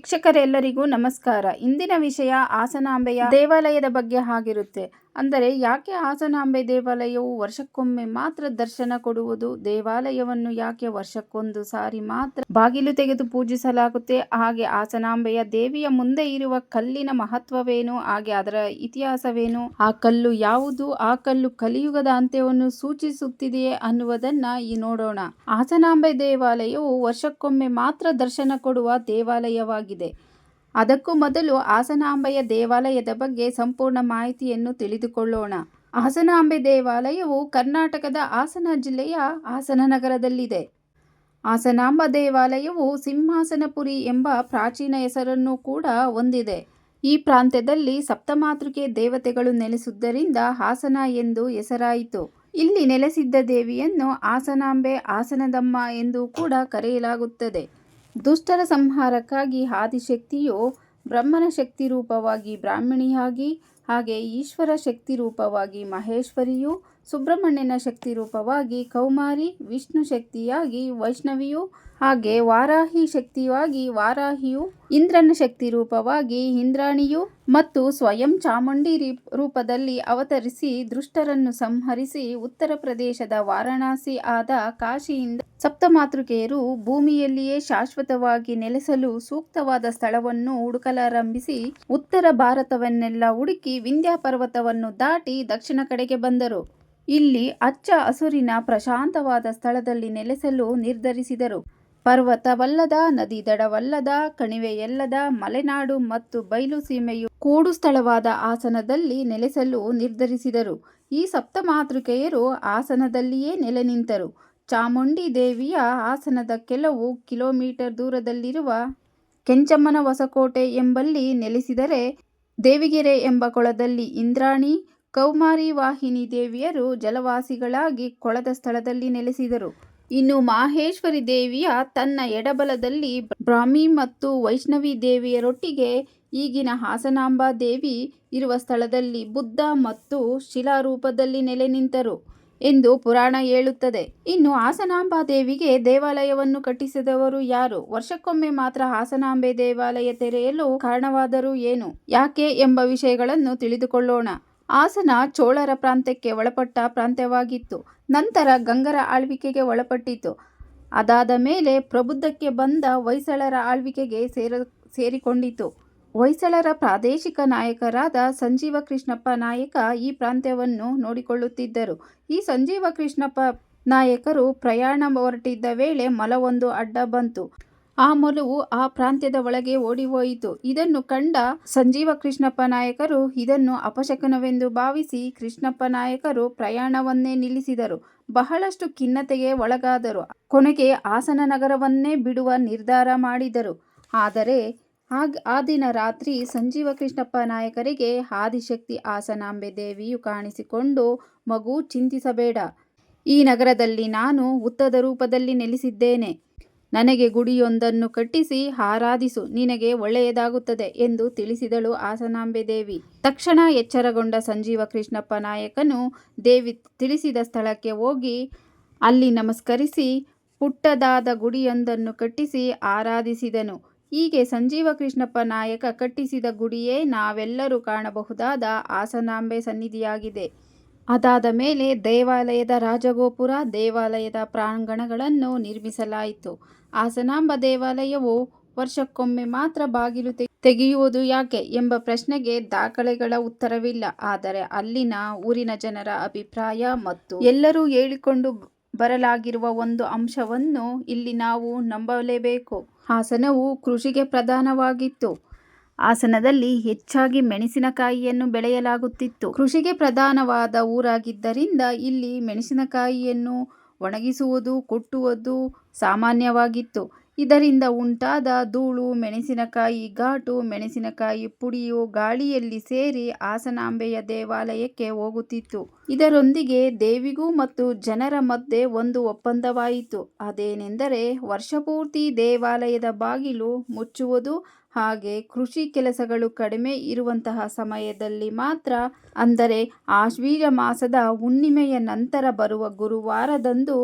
ವೀಕ್ಷಕರೆಲ್ಲರಿಗೂ ನಮಸ್ಕಾರ. ಇಂದಿನ ವಿಷಯ ಆಸನಾಂಬೆಯ ದೇವಾಲಯದ ಬಗ್ಗೆ ಆಗಿರುತ್ತೆ. ಅಂದರೆ ಯಾಕೆ ಹಾಸನಾಂಬೆ ದೇವಾಲಯವು ವರ್ಷಕ್ಕೊಮ್ಮೆ ಮಾತ್ರ ದರ್ಶನ ಕೊಡುವುದು? ದೇವಾಲಯವನ್ನು ಯಾಕೆ ವರ್ಷಕ್ಕೊಂದು ಸಾರಿ ಮಾತ್ರ ಬಾಗಿಲು ತೆಗೆದು ಪೂಜಿಸಲಾಗುತ್ತೆ? ಹಾಗೆ ಹಾಸನಾಂಬೆಯ ದೇವಿಯ ಮುಂದೆ ಇರುವ ಕಲ್ಲಿನ ಮಹತ್ವವೇನು? ಹಾಗೆ ಅದರ ಇತಿಹಾಸವೇನು? ಆ ಕಲ್ಲು ಯಾವುದು? ಆ ಕಲ್ಲು ಕಲಿಯುಗದ ಅಂತ್ಯವನ್ನು ಸೂಚಿಸುತ್ತಿದೆಯೇ ಅನ್ನುವುದನ್ನ ಈ ನೋಡೋಣ. ಹಾಸನಾಂಬೆ ದೇವಾಲಯವು ವರ್ಷಕ್ಕೊಮ್ಮೆ ಮಾತ್ರ ದರ್ಶನ ಕೊಡುವ ದೇವಾಲಯವಾಗಿದೆ. ಅದಕ್ಕೂ ಮೊದಲು ಹಾಸನಾಂಬೆಯ ದೇವಾಲಯದ ಬಗ್ಗೆ ಸಂಪೂರ್ಣ ಮಾಹಿತಿಯನ್ನು ತಿಳಿದುಕೊಳ್ಳೋಣ. ಹಾಸನಾಂಬೆ ದೇವಾಲಯವು ಕರ್ನಾಟಕದ ಹಾಸನ ಜಿಲ್ಲೆಯ ಹಾಸನ ನಗರದಲ್ಲಿದೆ. ಹಾಸನಾಂಬ ದೇವಾಲಯವು ಸಿಂಹಾಸನಪುರಿ ಎಂಬ ಪ್ರಾಚೀನ ಹೆಸರನ್ನು ಕೂಡ ಹೊಂದಿದೆ. ಈ ಪ್ರಾಂತ್ಯದಲ್ಲಿ ಸಪ್ತಮಾತೃಕೆ ದೇವತೆಗಳು ನೆಲೆಸಿದ್ದರಿಂದ ಹಾಸನ ಎಂದು ಹೆಸರಾಯಿತು. ಇಲ್ಲಿ ನೆಲೆಸಿದ್ದ ದೇವಿಯನ್ನು ಹಾಸನಾಂಬೆ ಹಾಸನದಮ್ಮ ಎಂದು ಕೂಡ ಕರೆಯಲಾಗುತ್ತದೆ. ದುಷ್ಟರ ಸಂಹಾರಕ್ಕಾಗಿ ಆದಿಶಕ್ತಿಯು ಬ್ರಹ್ಮನ ಶಕ್ತಿ ರೂಪವಾಗಿ ಬ್ರಾಹ್ಮಣಿಯಾಗಿ, ಹಾಗೆ ಈಶ್ವರ ಶಕ್ತಿ ರೂಪವಾಗಿ ಮಹೇಶ್ವರಿಯು, ಸುಬ್ರಹ್ಮಣ್ಯನ ಶಕ್ತಿ ರೂಪವಾಗಿ ಕೌಮಾರಿ, ವಿಷ್ಣು ಶಕ್ತಿಯಾಗಿ ವೈಷ್ಣವಿಯು ಹಾಗೆ ವಾರಾಹಿ ಶಕ್ತಿಯಾಗಿ ವಾರಾಹಿಯು ಇಂದ್ರನ ಶಕ್ತಿ ರೂಪವಾಗಿ ಇಂದ್ರಾಣಿಯು ಮತ್ತು ಸ್ವಯಂ ಚಾಮುಂಡಿ ರೂಪದಲ್ಲಿ ಅವತರಿಸಿ ದುಷ್ಟರನ್ನು ಸಂಹರಿಸಿ ಉತ್ತರ ಪ್ರದೇಶದ ವಾರಣಾಸಿ ಆದ ಕಾಶಿಯಿಂದ ಸಪ್ತಮಾತೃಕೆಯರು ಭೂಮಿಯಲ್ಲಿಯೇ ಶಾಶ್ವತವಾಗಿ ನೆಲೆಸಲು ಸೂಕ್ತವಾದ ಸ್ಥಳವನ್ನು ಹುಡುಕಲಾರಂಭಿಸಿ ಉತ್ತರ ಭಾರತವನ್ನೆಲ್ಲ ಹುಡುಕಿ ವಿಂಧ್ಯಾ ಪರ್ವತವನ್ನು ದಾಟಿ ದಕ್ಷಿಣ ಕಡೆಗೆ ಬಂದರು. ಇಲ್ಲಿ ಅಚ್ಚ ಹಸುರಿನ ಪ್ರಶಾಂತವಾದ ಸ್ಥಳದಲ್ಲಿ ನೆಲೆಸಲು ನಿರ್ಧರಿಸಿದರು. ಪರ್ವತವಲ್ಲದ, ನದಿ ದಡವಲ್ಲದ, ಕಣಿವೆಯಲ್ಲದ, ಮಲೆನಾಡು ಮತ್ತು ಬಯಲು ಸೀಮೆಯು ಕೂಡು ಸ್ಥಳವಾದ ಆಸನದಲ್ಲಿ ನೆಲೆಸಲು ನಿರ್ಧರಿಸಿದರು. ಈ ಸಪ್ತಮಾತೃಕೆಯರು ಆಸನದಲ್ಲಿಯೇ ನೆಲೆ ನಿಂತರು. ಚಾಮುಂಡಿ ದೇವಿಯ ಆಸನದ ಕೆಲವು ಕಿಲೋಮೀಟರ್ ದೂರದಲ್ಲಿರುವ ಕೆಂಚಮ್ಮನ ಹೊಸಕೋಟೆ ಎಂಬಲ್ಲಿ ನೆಲೆಸಿದರೆ, ದೇವಿಗೆರೆ ಎಂಬ ಕೊಳದಲ್ಲಿ ಇಂದ್ರಾಣಿ, ಕೌಮಾರಿ ವಾಹಿನಿ ದೇವಿಯರು ಜಲವಾಸಿಗಳಾಗಿ ಕೊಳದ ಸ್ಥಳದಲ್ಲಿ ನೆಲೆಸಿದರು. ಇನ್ನು ಮಾಹೇಶ್ವರಿ ದೇವಿಯ ತನ್ನ ಎಡಬಲದಲ್ಲಿ ಬ್ರಾಹ್ಮಿ ಮತ್ತು ವೈಷ್ಣವಿ ದೇವಿಯರೊಟ್ಟಿಗೆ ಈಗಿನ ಹಾಸನಾಂಬ ದೇವಿ ಇರುವ ಸ್ಥಳದಲ್ಲಿ ಬುದ್ಧ ಮತ್ತು ಶಿಲಾರೂಪದಲ್ಲಿ ನೆಲೆ ನಿಂತರು ಎಂದು ಪುರಾಣ ಹೇಳುತ್ತದೆ. ಇನ್ನು ಹಾಸನಾಂಬ ದೇವಿಗೆ ದೇವಾಲಯವನ್ನು ಕಟ್ಟಿಸಿದವರು ಯಾರು? ವರ್ಷಕ್ಕೊಮ್ಮೆ ಮಾತ್ರ ಹಾಸನಾಂಬೆ ದೇವಾಲಯ ತೆರೆಯಲು ಕಾರಣವಾದರೂ ಏನು? ಯಾಕೆ ಎಂಬ ವಿಷಯಗಳನ್ನು ತಿಳಿದುಕೊಳ್ಳೋಣ. ಹಾಸನ ಚೋಳರ ಪ್ರಾಂತ್ಯಕ್ಕೆ ಒಳಪಟ್ಟ ಪ್ರಾಂತ್ಯವಾಗಿತ್ತು. ನಂತರ ಗಂಗರ ಆಳ್ವಿಕೆಗೆ ಒಳಪಟ್ಟಿತು. ಅದಾದ ಮೇಲೆ ಪ್ರಬುದ್ಧಕ್ಕೆ ಬಂದ ಹೊಯ್ಸಳರ ಆಳ್ವಿಕೆಗೆ ಸೇರ, ಸೇರಿಕೊಂಡಿತು. ಹೊಯ್ಸಳರ ಪ್ರಾದೇಶಿಕ ನಾಯಕರಾದ ಸಂಜೀವ ಕೃಷ್ಣಪ್ಪ ನಾಯಕ ಈ ಪ್ರಾಂತ್ಯವನ್ನು ನೋಡಿಕೊಳ್ಳುತ್ತಿದ್ದರು. ಈ ಸಂಜೀವ ಕೃಷ್ಣಪ್ಪ ನಾಯಕರು ಪ್ರಯಾಣ ಹೊರಟಿದ್ದ ವೇಳೆ ಮಲವೊಂದು ಅಡ್ಡ ಬಂತು. ಆ ಮೊಲವು ಆ ಪ್ರಾಂತ್ಯದ ಒಳಗೆ ಓಡಿಹೋಯಿತು. ಇದನ್ನು ಕಂಡ ಸಂಜೀವ ಕೃಷ್ಣಪ್ಪ ನಾಯಕರು ಇದನ್ನು ಅಪಶಕನವೆಂದು ಭಾವಿಸಿ ಕೃಷ್ಣಪ್ಪ ನಾಯಕರು ಪ್ರಯಾಣವನ್ನೇ ನಿಲ್ಲಿಸಿದರು. ಬಹಳಷ್ಟು ಖಿನ್ನತೆಗೆ ಒಳಗಾದರು. ಕೊನೆಗೆ ಹಾಸನ ನಗರವನ್ನೇ ಬಿಡುವ ನಿರ್ಧಾರ ಮಾಡಿದರು. ಆದರೆ ಆಗ ಆ ದಿನ ರಾತ್ರಿ ಸಂಜೀವ ಕೃಷ್ಣಪ್ಪ ನಾಯಕರಿಗೆ ಆದಿಶಕ್ತಿ ಹಾಸನಾಂಬೆ ದೇವಿಯು ಕಾಣಿಸಿಕೊಂಡು ಮಗು ಚಿಂತಿಸಬೇಡ. ಈ ನಗರದಲ್ಲಿ ನಾನು ಉತ್ತದ ರೂಪದಲ್ಲಿ ನೆಲೆಸಿದ್ದೇನೆ. ನನಗೆ ಗುಡಿಯೊಂದನ್ನು ಕಟ್ಟಿಸಿ ಆರಾಧಿಸು ನಿನಗೆ ಒಳ್ಳೆಯದಾಗುತ್ತದೆ ಎಂದು ತಿಳಿಸಿದಳು ಆಸನಾಂಬೆ ದೇವಿ. ತಕ್ಷಣ ಎಚ್ಚರಗೊಂಡ ಸಂಜೀವ ಕೃಷ್ಣಪ್ಪ ನಾಯಕನು ದೇವಿ ತಿಳಿಸಿದ ಸ್ಥಳಕ್ಕೆ ಹೋಗಿ ಅಲ್ಲಿ ನಮಸ್ಕರಿಸಿ ಪುಟ್ಟದಾದ ಗುಡಿಯೊಂದನ್ನು ಕಟ್ಟಿಸಿ ಆರಾಧಿಸಿದನು. ಹೀಗೆ ಸಂಜೀವ ಕೃಷ್ಣಪ್ಪ ನಾಯಕ ಕಟ್ಟಿಸಿದ ಗುಡಿಯೇ ನಾವೆಲ್ಲರೂ ಕಾಣಬಹುದಾದ ಆಸನಾಂಬೆ ಸನ್ನಿಧಿಯಾಗಿದೆ. ಅದಾದ ಮೇಲೆ ದೇವಾಲಯದ ರಾಜಗೋಪುರ, ದೇವಾಲಯದ ಪ್ರಾಂಗಣಗಳನ್ನು ನಿರ್ಮಿಸಲಾಯಿತು. ಹಾಸನಾಂಬ ದೇವಾಲಯವು ವರ್ಷಕ್ಕೊಮ್ಮೆ ಮಾತ್ರ ಬಾಗಿಲು ತೆಗೆಯುವುದು ಯಾಕೆ ಎಂಬ ಪ್ರಶ್ನೆಗೆ ದಾಖಲೆಗಳ ಉತ್ತರವಿಲ್ಲ. ಆದರೆ ಅಲ್ಲಿನ ಊರಿನ ಜನರ ಅಭಿಪ್ರಾಯ ಮತ್ತು ಎಲ್ಲರೂ ಹೇಳಿಕೊಂಡು ಬರಲಾಗಿರುವ ಒಂದು ಅಂಶವನ್ನು ಇಲ್ಲಿ ನಾವು ನಂಬಲೇಬೇಕು. ಹಾಸನವು ಕೃಷಿಗೆ ಪ್ರಧಾನವಾಗಿತ್ತು. ಹಾಸನದಲ್ಲಿ ಹೆಚ್ಚಾಗಿ ಮೆಣಸಿನಕಾಯಿಯನ್ನು ಬೆಳೆಯಲಾಗುತ್ತಿತ್ತು. ಕೃಷಿಗೆ ಪ್ರಧಾನವಾದ ಊರಾಗಿದ್ದರಿಂದ ಇಲ್ಲಿ ಮೆಣಸಿನಕಾಯಿಯನ್ನು ಒಣಗಿಸುವುದು, ಕುಟ್ಟುವುದು ಸಾಮಾನ್ಯವಾಗಿತ್ತು. ಇದರಿಂದ ಉಂಟಾದ ಧೂಳು, ಮೆಣಸಿನಕಾಯಿ ಘಾಟು, ಮೆಣಸಿನಕಾಯಿ ಪುಡಿಯು ಗಾಳಿಯಲ್ಲಿ ಸೇರಿ ಆಸನಾಂಬೆಯ ದೇವಾಲಯಕ್ಕೆ ಹೋಗುತ್ತಿತ್ತು. ಇದರೊಂದಿಗೆ ದೇವಿಗೂ ಮತ್ತು ಜನರ ಮಧ್ಯೆ ಒಂದು ಒಪ್ಪಂದವಾಯಿತು. ಅದೇನೆಂದರೆ, ವರ್ಷಪೂರ್ತಿ ದೇವಾಲಯದ ಬಾಗಿಲು ಮುಚ್ಚುವುದು ಹಾಗೆ ಕೃಷಿ ಕೆಲಸಗಳು ಕಡಿಮೆ ಇರುವಂತಹ ಸಮಯದಲ್ಲಿ ಮಾತ್ರ, ಅಂದರೆ ಆಶ್ವೀಜ ಮಾಸದ ಹುಣ್ಣಿಮೆಯ ನಂತರ ಬರುವ ಗುರುವಾರದಂದು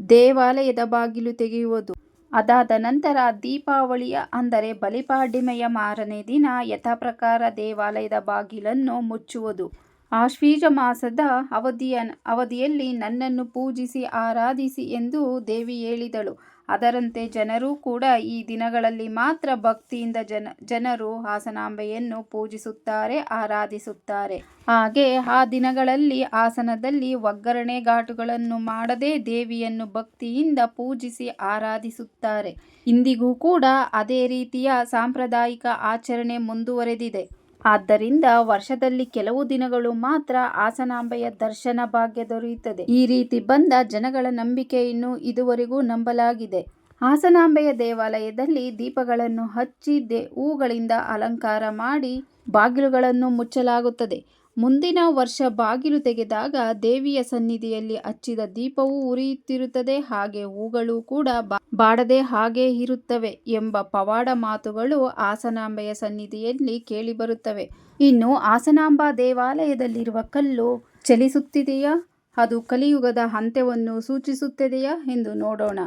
ದೇವಾಲಯದ ಬಾಗಿಲು ತೆಗೆಯುವುದು. ಅದಾದ ನಂತರ ದೀಪಾವಳಿಯ, ಅಂದರೆ ಬಲಿಪಾಡಿಮೆಯ ಮಾರನೇ ದಿನ ಯಥಾಪ್ರಕಾರ ದೇವಾಲಯದ ಬಾಗಿಲನ್ನು ಮುಚ್ಚುವುದು. ಆಶ್ವೀಜ ಮಾಸದ ಅವಧಿಯ, ಅವಧಿಯಲ್ಲಿ ನನ್ನನ್ನು ಪೂಜಿಸಿ, ಆರಾಧಿಸಿ ಎಂದು ದೇವಿ ಹೇಳಿದಳು. ಅದರಂತೆ ಜನರೂ ಕೂಡ ಈ ದಿನಗಳಲ್ಲಿ ಮಾತ್ರ ಭಕ್ತಿಯಿಂದ ಜನ, ಜನರು ಹಾಸನಾಂಬೆಯನ್ನು ಪೂಜಿಸುತ್ತಾರೆ, ಆರಾಧಿಸುತ್ತಾರೆ. ಹಾಗೆ ಆ ದಿನಗಳಲ್ಲಿ ಹಾಸನದಲ್ಲಿ ಒಗ್ಗರಣೆ ಘಾಟುಗಳನ್ನು ಮಾಡದೆ ದೇವಿಯನ್ನು ಭಕ್ತಿಯಿಂದ ಪೂಜಿಸಿ ಆರಾಧಿಸುತ್ತಾರೆ. ಇಂದಿಗೂ ಕೂಡ ಅದೇ ರೀತಿಯ ಸಾಂಪ್ರದಾಯಿಕ ಆಚರಣೆ ಮುಂದುವರೆದಿದೆ. ಆದ್ದರಿಂದ ವರ್ಷದಲ್ಲಿ ಕೆಲವು ದಿನಗಳು ಮಾತ್ರ ಆಸನಾಂಬೆಯ ದರ್ಶನ ಭಾಗ್ಯ ದೊರೆಯುತ್ತದೆ. ಈ ರೀತಿ ಬಂದ ಜನಗಳ ನಂಬಿಕೆಯನ್ನು ಇದುವರೆಗೂ ನಂಬಲಾಗಿದೆ. ಹಾಸನಾಂಬೆಯ ದೇವಾಲಯದಲ್ಲಿ ದೀಪಗಳನ್ನು ಹಚ್ಚಿ ದೇ ಹೂಗಳಿಂದ ಅಲಂಕಾರ ಮಾಡಿ ಬಾಗಿಲುಗಳನ್ನು ಮುಚ್ಚಲಾಗುತ್ತದೆ. ಮುಂದಿನ ವರ್ಷ ಬಾಗಿಲು ತೆಗೆದಾಗ ದೇವಿಯ ಸನ್ನಿಧಿಯಲ್ಲಿ ಹಚ್ಚಿದ ದೀಪವು ಉರಿಯುತ್ತಿರುತ್ತದೆ, ಹಾಗೆ ಹೂಗಳು ಕೂಡ ಬಾಡದೆ ಹಾಗೆ ಇರುತ್ತವೆ ಎಂಬ ಪವಾಡ ಮಾತುಗಳು ಆಸನಾಂಬೆಯ ಸನ್ನಿಧಿಯಲ್ಲಿ ಕೇಳಿಬರುತ್ತವೆ. ಇನ್ನು ಹಾಸನಾಂಬ ದೇವಾಲಯದಲ್ಲಿರುವ ಕಲ್ಲು ಚಲಿಸುತ್ತಿದೆಯಾ? ಅದು ಕಲಿಯುಗದ ಅಂತ್ಯವನ್ನು ಸೂಚಿಸುತ್ತದೆಯಾ ಎಂದು ನೋಡೋಣ.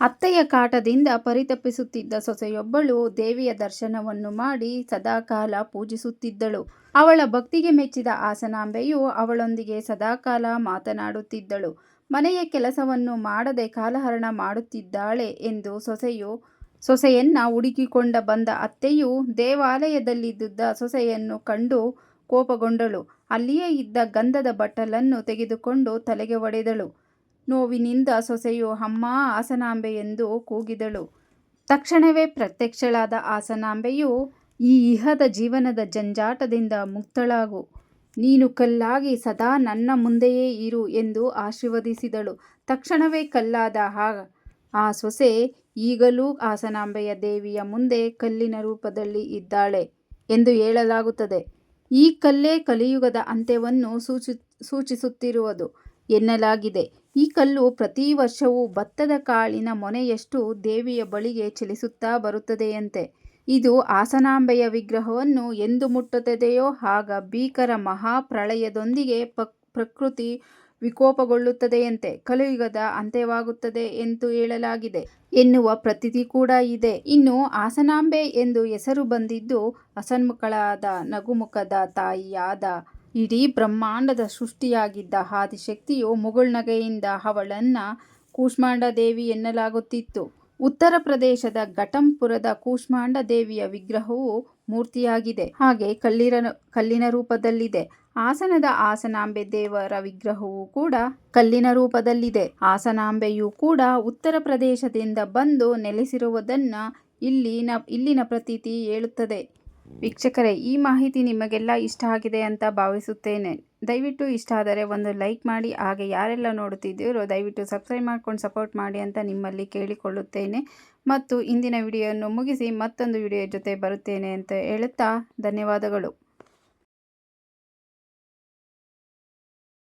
ಅತ್ತೆಯ ಕಾಟದಿಂದ ಪರಿತಪಿಸುತ್ತಿದ್ದ ಸೊಸೆಯೊಬ್ಬಳು ದೇವಿಯ ದರ್ಶನವನ್ನು ಮಾಡಿ ಸದಾಕಾಲ ಪೂಜಿಸುತ್ತಿದ್ದಳು. ಅವಳ ಭಕ್ತಿಗೆ ಮೆಚ್ಚಿದ ಆಸನಾಂಬೆಯು ಅವಳೊಂದಿಗೆ ಸದಾಕಾಲ ಮಾತನಾಡುತ್ತಿದ್ದಳು. ಮನೆಯ ಕೆಲಸವನ್ನು ಮಾಡದೆ ಕಾಲಹರಣ ಮಾಡುತ್ತಿದ್ದಾಳೆ ಎಂದು ಸೊಸೆಯು, ಸೊಸೆಯನ್ನ ಹುಡುಕಿಕೊಂಡ ಬಂದ ಅತ್ತೆಯು ದೇವಾಲಯದಲ್ಲಿದ್ದ ಸೊಸೆಯನ್ನು ಕಂಡು ಕೋಪಗೊಂಡಳು. ಅಲ್ಲಿಯೇ ಇದ್ದ ಗಂಧದ ಬಟ್ಟಲನ್ನು ತೆಗೆದುಕೊಂಡು ತಲೆಗೆ ಒಡೆದಳು. ನೋವಿನಿಂದ ಸೊಸೆಯು, ಅಮ್ಮ, ಆಸನಾಂಬೆ ಎಂದು ಕೂಗಿದಳು. ತಕ್ಷಣವೇ ಪ್ರತ್ಯಕ್ಷಳಾದ ಹಾಸನಾಂಬೆಯು ಈ ಇಹದ ಜೀವನದ ಜಂಜಾಟದಿಂದ ಮುಕ್ತಳಾಗು. ನೀನು ಕಲ್ಲಾಗಿ ಸದಾ ನನ್ನ ಮುಂದೆಯೇ ಇರು ಎಂದು ಆಶೀರ್ವದಿಸಿದಳು. ತಕ್ಷಣವೇ ಕಲ್ಲಾದ ಹಾಗ. ಆ ಸೊಸೆ ಈಗಲೂ ಹಾಸನಾಂಬೆಯ ದೇವಿಯ ಮುಂದೆ ಕಲ್ಲಿನ ರೂಪದಲ್ಲಿ ಇದ್ದಾಳೆ ಎಂದು ಹೇಳಲಾಗುತ್ತದೆ. ಈ ಕಲ್ಲೇ ಕಲಿಯುಗದ ಅಂತ್ಯವನ್ನು ಸೂಚಿ, ಸೂಚಿಸುತ್ತಿರುವುದು ಎನ್ನಲಾಗಿದೆ. ಈ ಕಲ್ಲು ಪ್ರತಿ ವರ್ಷವೂ ಭತ್ತದ ಕಾಳಿನ ಮೊನೆಯಷ್ಟು ದೇವಿಯ ಬಳಿಗೆ ಚಲಿಸುತ್ತಾ ಬರುತ್ತದೆಯಂತೆ. ಇದು ಆಸನಾಂಬೆಯ ವಿಗ್ರಹವನ್ನು ಎಂದು ಮುಟ್ಟುತ್ತದೆಯೋ ಆಗ ಭೀಕರ ಮಹಾಪ್ರಳಯದೊಂದಿಗೆ ಪ್ರಕೃತಿ ವಿಕೋಪಗೊಳ್ಳುತ್ತದೆಯಂತೆ ಕಲಿಯುಗದ ಅಂತ್ಯವಾಗುತ್ತದೆ ಎಂದು ಹೇಳಲಾಗಿದೆ. ಎನ್ನುವ ಪ್ರತೀತಿ ಕೂಡ ಇದೆ. ಇನ್ನು ಆಸನಾಂಬೆ ಎಂದು ಹೆಸರು ಬಂದಿದ್ದು ಹಸನ್ಮುಖಳಾದ ನಗುಮುಖದ ತಾಯಿಯಾದ ಇಡೀ ಬ್ರಹ್ಮಾಂಡದ ಸೃಷ್ಟಿಯಾಗಿದ್ದ ಆದಿಶಕ್ತಿಯು ಮುಗುಳ್ನಗೆಯಿಂದ ಅವಳನ್ನ ಕೂಷ್ಮಾಂಡ ದೇವಿ ಎನ್ನಲಾಗುತ್ತಿತ್ತು. ಉತ್ತರ ಪ್ರದೇಶದ ಘಟಂಪುರದ ಕೂಷ್ಮಾಂಡ ದೇವಿಯ ವಿಗ್ರಹವು ಮೂರ್ತಿಯಾಗಿದೆ. ಹಾಗೆ ಕಲ್ಲಿರ ಕಲ್ಲಿನ ರೂಪದಲ್ಲಿದೆ. ಆಸನದ ಆಸನಾಂಬೆ ದೇವರ ವಿಗ್ರಹವು ಕೂಡ ಕಲ್ಲಿನ ರೂಪದಲ್ಲಿದೆ. ಆಸನಾಂಬೆಯು ಕೂಡ ಉತ್ತರ ಪ್ರದೇಶದಿಂದ ಬಂದು ನೆಲೆಸಿರುವುದನ್ನ ಇಲ್ಲಿನ ಇಲ್ಲಿನ ಪ್ರತೀತಿ ಹೇಳುತ್ತದೆ. ವೀಕ್ಷಕರೇ, ಈ ಮಾಹಿತಿ ನಿಮಗೆಲ್ಲ ಇಷ್ಟ ಆಗಿದೆ ಅಂತ ಭಾವಿಸುತ್ತೇನೆ. ದಯವಿಟ್ಟು ಇಷ್ಟ ಆದರೆ ಒಂದು ಲೈಕ್ ಮಾಡಿ, ಹಾಗೆ ಯಾರೆಲ್ಲ ನೋಡುತ್ತಿದ್ದೀರೋ ದಯವಿಟ್ಟು ಸಬ್ಸ್ಕ್ರೈಬ್ ಮಾಡ್ಕೊಂಡು ಸಪೋರ್ಟ್ ಮಾಡಿ ಅಂತ ನಿಮ್ಮಲ್ಲಿ ಕೇಳಿಕೊಳ್ಳುತ್ತೇನೆ. ಮತ್ತು ಇಂದಿನ ವಿಡಿಯೋವನ್ನು ಮುಗಿಸಿ ಮತ್ತೊಂದು ವಿಡಿಯೋ ಜೊತೆ ಬರುತ್ತೇನೆ ಅಂತ ಹೇಳುತ್ತಾ ಧನ್ಯವಾದಗಳು.